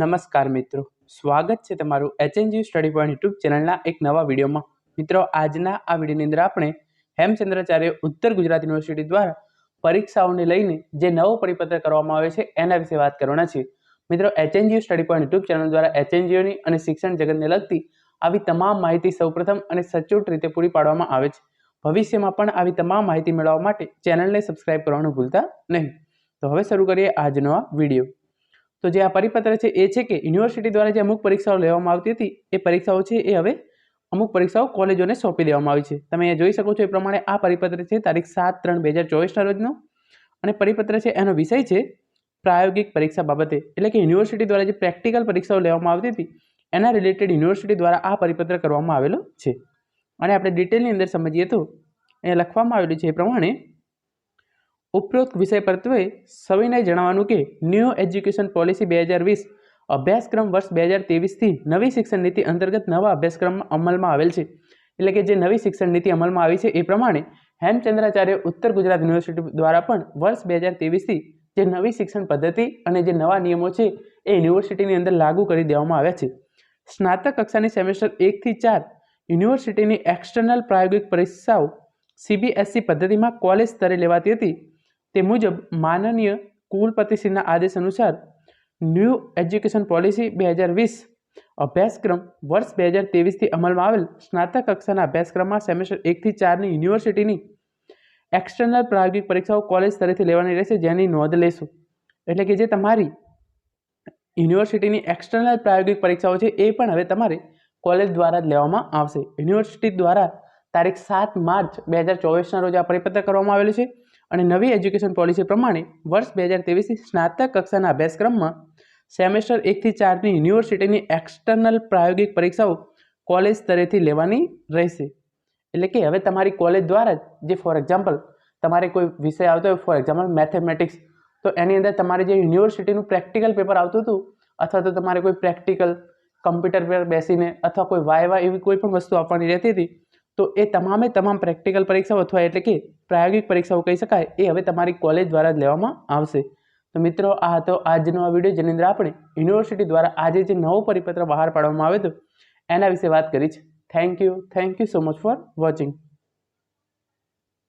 નમસ્કાર મિત્રો. સ્વાગત છે તમારું એચએનજી સ્ટડી પોઈન્ટ યુટ્યુબ ચેનલના એક નવા વિડીયોમાં. મિત્રો, આજના આ વિડીયોની અંદર આપણે હેમચંદ્રાચાર્ય ઉત્તર ગુજરાત યુનિવર્સિટી દ્વારા પરીક્ષાઓને લઈને જે નવો પરિપત્ર કરવામાં આવે છે, એના વિશે વાત કરવાના છે મિત્રો HNGU study point YouTube channel દ્વારા એચએનજીઓની અને શિક્ષણ જગતને લગતી આવી તમામ માહિતી સૌપ્રથમ અને સચોટ રીતે પૂરી પાડવામાં આવે છે. ભવિષ્યમાં પણ આવી તમામ માહિતી મેળવવા માટે ચેનલને સબસ્ક્રાઇબ કરવાનું ભૂલતા નહીં. તો હવે શરૂ કરીએ આજનો આ વીડિયો. તો જે આ પરિપત્ર છે, એ છે કે યુનિવર્સિટી દ્વારા જે અમુક પરીક્ષાઓ લેવામાં આવતી હતી, એ પરીક્ષાઓ છે, એ હવે અમુક પરીક્ષાઓ કોલેજોને સોંપી દેવામાં આવી છે. તમે અહીંયા જોઈ શકો છો, એ પ્રમાણે આ પરિપત્ર છે, તારીખ સાત ત્રણ બે હજાર ચોવીસના રોજનો. અને પરિપત્ર છે, એનો વિષય છે, પ્રાયોગિક પરીક્ષા બાબતે. એટલે કે યુનિવર્સિટી દ્વારા જે પ્રેક્ટિકલ પરીક્ષાઓ લેવામાં આવતી હતી, એના રિલેટેડ યુનિવર્સિટી દ્વારા આ પરિપત્ર કરવામાં આવેલો છે. અને આપણે ડિટેલની અંદર સમજીએ તો, અહીંયા લખવામાં આવેલું છે, એ પ્રમાણે ઉપરોક્ત વિષય પરત્વે સવિનય જણાવવાનું કે ન્યૂ એજ્યુકેશન પોલિસી બે હજાર વીસ અભ્યાસક્રમ વર્ષ બે હજાર ત્રેવીસથી નવી શિક્ષણ નીતિ અંતર્ગત નવા અભ્યાસક્રમ અમલમાં આવેલ છે. એટલે કે જે નવી શિક્ષણ નીતિ અમલમાં આવી છે એ પ્રમાણે હેમચંદ્રાચાર્ય ઉત્તર ગુજરાત યુનિવર્સિટી દ્વારા પણ વર્ષ બે હજાર ત્રેવીસથી જે નવી શિક્ષણ પદ્ધતિ અને જે નવા નિયમો છે એ યુનિવર્સિટીની અંદર લાગુ કરી દેવામાં આવ્યા છે. સ્નાતક કક્ષાની સેમેસ્ટર એકથી ચાર યુનિવર્સિટીની એક્સટર્નલ પ્રાયોગિક પરીક્ષાઓ સીબીએસસી પદ્ધતિમાં કોલેજ સ્તરે લેવાતી હતી. તે મુજબ, માનનીય કુલપતિશ્રીના આદેશ અનુસાર ન્યૂ એજ્યુકેશન પોલિસી બે હજાર વીસ અભ્યાસક્રમ વર્ષ બે હજાર ત્રેવીસથી અમલમાં આવેલ સ્નાતક કક્ષાના અભ્યાસક્રમમાં સેમેસ્ટર એકથી ચારની યુનિવર્સિટીની એક્સટર્નલ પ્રાયોગિક પરીક્ષાઓ કોલેજ સ્તરેથી લેવાની રહેશે, જેની નોંધ લેશું એટલે કે જે તમારી યુનિવર્સિટીની એક્સટર્નલ પ્રાયોગિક પરીક્ષાઓ છે, એ પણ હવે તમારે કોલેજ દ્વારા જ લેવામાં આવશે. યુનિવર્સિટી દ્વારા તારીખ સાત માર્ચ બે હજાર ચોવીસના રોજ આ પરિપત્ર કરવામાં આવેલું છે. અને નવી એજ્યુકેશન પોલિસી પ્રમાણે વર્ષ બે હજાર ત્રેવીસથી સ્નાતક કક્ષાના અભ્યાસક્રમમાં સેમેસ્ટર એકથી ચારની યુનિવર્સિટીની એક્સટર્નલ પ્રાયોગિક પરીક્ષાઓ કોલેજ સ્તરેથી લેવાની રહેશે. એટલે કે હવે તમારી કોલેજ દ્વારા જ જે ફોર એક્ઝામ્પલ તમારે કોઈ વિષય આવતો હોય, ફોર એક્ઝામ્પલ મેથેમેટિક્સ, તો એની અંદર તમારે જે યુનિવર્સિટીનું પ્રેક્ટિકલ પેપર આવતું હતું, અથવા તો તમારે કોઈ પ્રેક્ટિકલ કમ્પ્યુટર પર બેસીને અથવા કોઈ વાયવા એવી કોઈ પણ વસ્તુ આપવાની રહેતી હતી તો એ તમામે તમામ પ્રેક્ટિકલ પરીક્ષાઓ અથવા એટલે કે પ્રાયોગિક પરીક્ષાઓ કહી શકાય, એ હવે તમારી કોલેજ દ્વારા જ લેવામાં આવશે. તો મિત્રો, આ હતો આજનો આ વીડિયો જેની અંદર આપણે યુનિવર્સિટી દ્વારા આજે જે નવો પરિપત્ર બહાર પાડવામાં આવ્યો હતો, એના વિશે વાત કરી છે. Thank you thank you so much for watching